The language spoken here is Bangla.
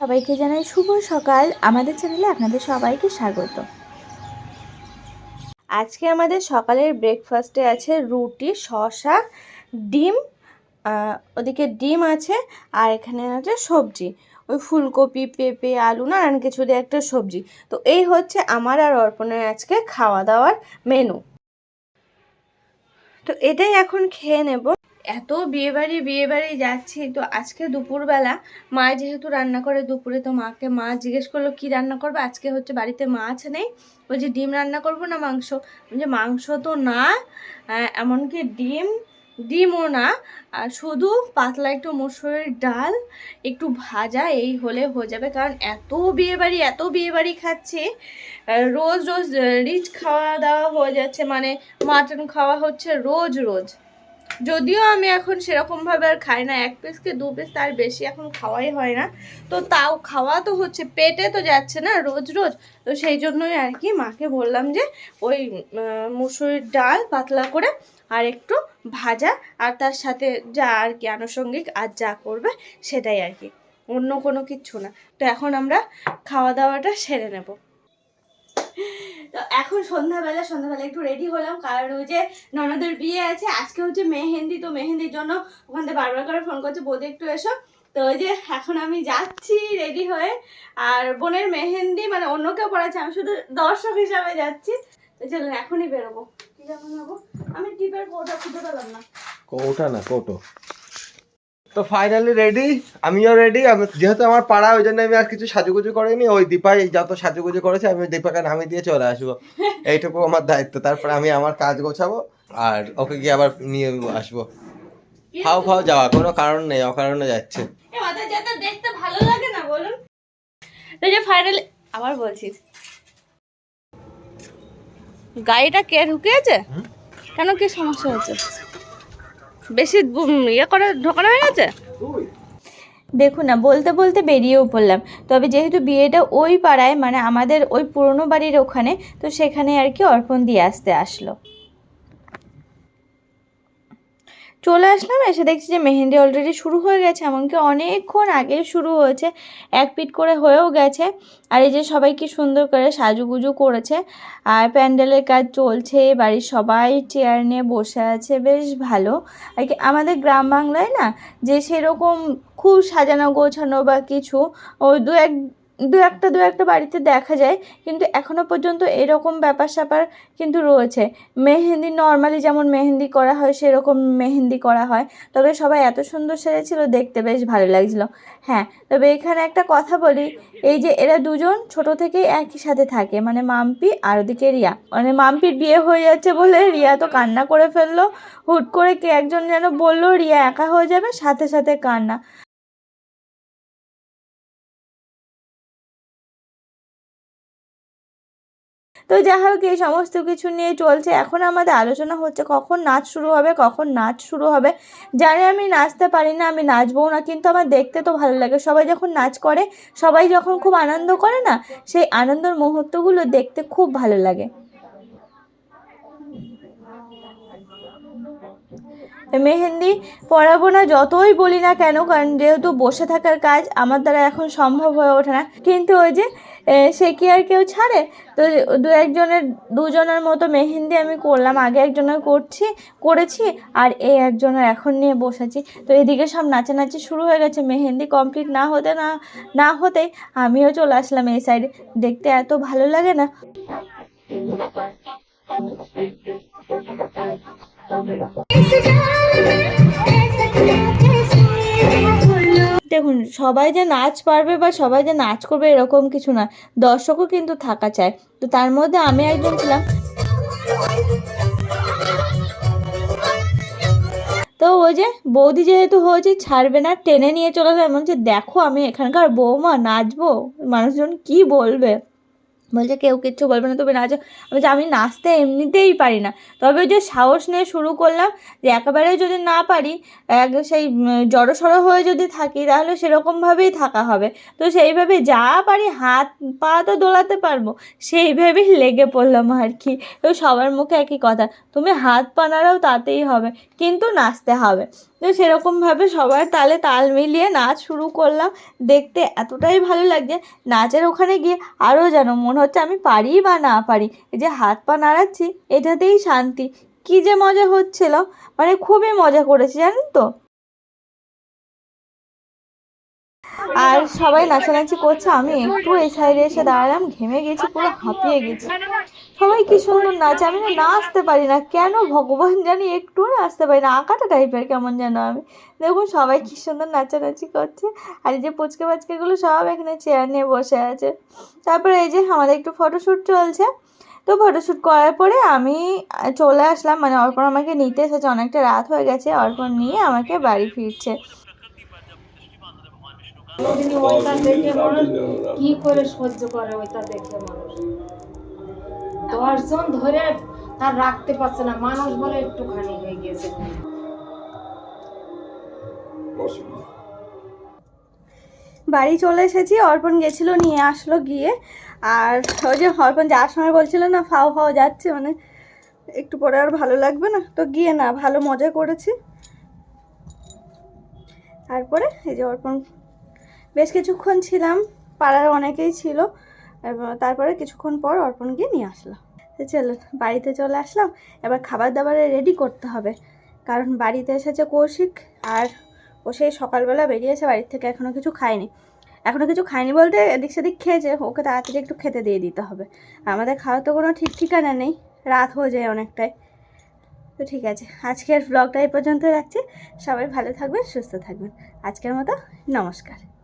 সবাইকে জানাই শুভ সকাল। আমাদের চ্যানেলে আপনাদের সবাইকে স্বাগত। আজকে আমাদের সকালের ব্রেকফাস্টে আছে রুটি, শসা, ডিম ওদিকে ডিম আছে আর এখানে আছে সবজি। ওই ফুলকপি, পেঁপে, আলু, নানান কিছু দিয়ে একটা সবজি। তো এই হচ্ছে আমার আর অর্পণের আজকে খাওয়া দাওয়ার মেনু তো এটাই এখন খেয়ে নেব। এত বিয়েবাড়ি বিয়েবাড়ি যাচ্ছি, তো আজকে দুপুরবেলা মা যেহেতু রান্না করে দুপুরে, তো মাকে মা জিজ্ঞেস করল, কি রান্না করবে? আজকে হচ্ছে বাড়িতে মাছ নেই। বলছে, ডিম রান্না করব না মাংস? যে মাংস তো না এমনকি ডিম, ডিমও না শুধু পাতলা একটু মসুরের ডাল, একটু ভাজা, এই হলে হয়ে যাবে। কারণ এত বিয়েবাড়ি এত বিয়েবাড়ি খাচ্ছে রোজ রোজ রিচ খাওয়া দাওয়া হয়ে যাচ্ছে মানে মাটন খাওয়া হচ্ছে রোজ রোজ। যদিও আমি এখন সেরকমভাবে আর খাই না, এক পিস কি দু পিস তার বেশি এখন খাওয়াই হয় না। তো তাও খাওয়া তো হচ্ছে, পেটে তো যাচ্ছে না রোজ রোজ। তো সেই জন্যই আর কি মাকে বললাম যে ওই মুসুরির ডাল পাতলা করে আর একটু ভাজা আর তার সাথে যা আর কি আনুষঙ্গিক আর যা করবে সেটাই আর কি। অন্য কোনো কিচ্ছু না। তো এখন আমরা খাওয়া দাওয়াটা সেরে নেব। তো এখন সন্ধ্যাবেলা সন্ধ্যাবেলা একটু রেডি হলাম। কারণ ওই যে ননদের বিয়ে আছে, আজকে হচ্ছে মেহেন্দি, তো মেহেন্দির জন্য ওখান থেকে বারবার করে ফোন করছে, বৌদি একটু এসো। তো ওই যে এখন আমি যাচ্ছি রেডি হয়ে। আর বোনের মেহেন্দি মানে অন্য কেউ পড়াচ্ছে, আমি শুধু দর্শক হিসাবে যাচ্ছি। তো চলুন, এখনই বেরোবো। কি যখন নেব? আমি টিপের কোটা খুঁজে পেলাম না। কৌটা না, কৌটো। তো ফাইনালি রেডি আমিও রেডি আমি যেহেতু আমার পাড়া ওই জন্য আমি আর কিছু সাজুগুজু করিনি। ওই দীপাই যত সাজুগুজু করেছে আমি দীপাকে নামিয়ে দিয়ে চলে আসব। এইটুকু আমার দায়িত্ব। তারপর আমি আমার কাজ গোছাবো আর ওকে গিয়ে আবার নিয়ে আসব। খাও খাও যাওয়া কোনো কারণ নেই অকারণে যাচ্ছে। এ মাথা যেতে দেখতে ভালো লাগে না বলুন? যে ফাইনালি আবার বলছিস গাড়িটা কে ঢুকিয়েছে? কেন কি সমস্যা হচ্ছে? বেশি ইয়ে করে, ঢোকানো হয়ে গেছে? দেখুন না, বলতে বলতে বেরিয়েও পড়লাম। তবে যেহেতু বিয়েটা ওই পাড়ায় মানে আমাদের ওই পুরনো বাড়ির ওখানে, তো সেখানে আর কি অর্পণ দিয়ে আসতে আসলো। চলে আসলাম, এসে দেখছি যে মেহেন্দি অলরেডি শুরু হয়ে গেছে, এমনকি অনেকক্ষণ আগে শুরু হয়েছে, এক পিট করে হয়েও গেছে। আর এই যে সবাই কি সুন্দর করে সাজুগুজু করেছে, আর প্যান্ডেলের কাজ চলছে, বাড়ির সবাই চেয়ার নিয়ে বসে আছে, বেশ ভালো। আর কি আমাদের গ্রাম বাংলায় না, যে সেরকম খুব সাজানো গোছানো বা কিছু ওই দু এক দু একটা দু একটা বাড়িতে দেখা যায়, কিন্তু এখনও পর্যন্ত এরকম ব্যাপার স্যাপার কিন্তু রয়েছে। মেহেন্দি নর্মালি যেমন মেহেন্দি করা হয়, সেরকম মেহেন্দি করা হয়। তবে সবাই এত সুন্দর সেজেছিল, দেখতে বেশ ভালো লাগছিল। হ্যাঁ তবে এখানে একটা কথা বলি, এই যে এরা দুজন ছোট থেকেই একই সাথে থাকে মানে মাম্পি আর ওদিকে রিয়া। মানে মাম্পির বিয়ে হয়ে যাচ্ছে বলে রিয়া তো কান্না করে ফেলল। হুট করে কে একজন যেন বলল, রিয়া একা হয়ে যাবে, সাথে সাথে কান্না। তো যাই হোক, এই সমস্ত কিছু নিয়ে চলছে। এখন আমাদের আলোচনা হচ্ছে কখন নাচ শুরু হবে, কখন নাচ শুরু হবে। জানি আমি নাচতে পারি না, আমি নাচবো না, কিন্তু আমার দেখতে তো ভালো লাগে। সবাই যখন নাচ করে, সবাই যখন খুব আনন্দ করে না, সেই আনন্দের মুহূর্তগুলো দেখতে খুব ভালো লাগে। মেহেন্দি পরাবো না, যতই বলি না কেন, কারণ যেহেতু বসে থাকার কাজ, আমার দ্বারা এখন সম্ভব হয়ে ওঠে না। কিন্তু ওই যে সে কি আর কেউ ছাড়ে? তো দু একজনের, দুজনের মতো মেহেন্দি আমি করলাম। আগে একজনের করছি, করেছি, আর এই একজনের এখন নিয়ে বসেছি। তো এদিকে সব নাচানাচি শুরু হয়ে গেছে। মেহেন্দি কমপ্লিট না হতে, না না হতেই আমিও চলে আসলাম এই সাইডে দেখতে এত ভালো লাগে না। দেখুন, সবাই যে নাচ পারবে বা সবাই যে নাচ করবে এরকম কিছু না। দর্শকও কিন্তু থাকা চায় তো তার মধ্যে আমি একজন ছিলাম। তো ওই যে বৌদি যেহেতু হয়েছে, ছাড়বে না, টেনে নিয়ে চলে যায়। এমন যে দেখো আমি এখানকার বৌমা, নাচবো? মানুষজন কি বলবে? বলছে কেউ কিচ্ছু বলবে না তুমি নাচো। বলছি, আমি নাচতে এমনিতেই পারি না। তবে ওই যে সাহস নিয়ে শুরু করলাম যে একেবারে যদি না পারি এক সেই জড়ো সড়ো হয়ে যদি থাকি তাহলে সেরকমভাবেই থাকা হবে। তো সেইভাবে যা পারি হাত পা তো দোলাতে পারব সেইভাবেই লেগে পড়লাম আর কি। তো সবার মুখে একই কথা তুমি হাত পা নাড়াও তাতেই হবে। কিন্তু নাচতে হবে। তো সেরকমভাবে সবার তালে তাল মিলিয়ে নাচ শুরু করলাম। দেখতে এতটাই ভালো লাগছে, নাচের ওখানে গিয়ে আরও যেন মনে হচ্ছে আমি পারি বা না পারি। এই যে হাত পা নাড়াচ্ছি, এটাতেই শান্তি। কী যে মজা হচ্ছিল মানে খুবই মজা করেছি, জানেন তো? আর সবাই নাচানাচি করছে, আমি একটু এই সাইডে এসে দাঁড়ালাম, ঘেমে গেছি, পুরো হাঁপিয়ে গেছি। সবাই কি সুন্দর নাচে? আমি না নাচতে পারি না। কেন? ভগবান জানি একটুও নাচতে পারি না। আঁকাটা টাইপের কেমন যেন আমি। দেখুন সবাই কি সুন্দর নাচানাচি করছে। আর এই যে পুচকে পাচকেগুলো সব এখানে চেয়ার নিয়ে বসে আছে। তারপরে এই যে আমাদের একটু ফটোশ্যুট চলছে। তো ফটোশ্যুট করার পরে আমি চলে আসলাম। মানে অর্পণ আমাকে নিতে এসেছে। অনেকটা রাত হয়ে গেছে। অর্পণ নিয়ে আমাকে বাড়ি ফিরছে। কি করে সহ্য করে ওইটা দেখে মানুষ। দশজন ধরে তার রাখতে পারছে না। মানুষ বলে একটুখানি হয়ে গিয়েছে। বাড়ি চলে এসেছি অর্পণ গেছিল নিয়ে আসলো গিয়ে। আর ওই যে অর্পণ যাওয়ার সময় বলছিল না ফাও ফাও যাচ্ছে মানে একটু পরে আর ভালো লাগবে না। তো গিয়ে না ভালো মজা করেছি। তারপরে এই যে অর্পণ বেশ কিছুক্ষণ ছিলাম পাড়ার অনেকেই ছিল। তারপরে কিছুক্ষণ পর অর্পণ গিয়ে নিয়ে আসলো। তো চলো, বাড়িতে চলে আসলাম। এবার খাবার দাবারে রেডি করতে হবে। কারণ বাড়িতে এসেছে কৌশিক আর ও সেই সকালবেলা বেরিয়েছে বাড়ির থেকে এখনও কিছু খায়নি। এখনও কিছু খায়নি বলতে এদিক সেদিক খেয়েছে, ওকে তাড়াতাড়ি একটু খেতে দিয়ে দিতে হবে। আমাদের খাওয়া তো কোনো ঠিক ঠিকানা নেই, রাত হয়ে যায় অনেকটাই। তো ঠিক আছে, আজকের ব্লগটা এই পর্যন্ত রাখছি। সবাই ভালো থাকবেন, সুস্থ থাকবেন। আজকের মতো নমস্কার।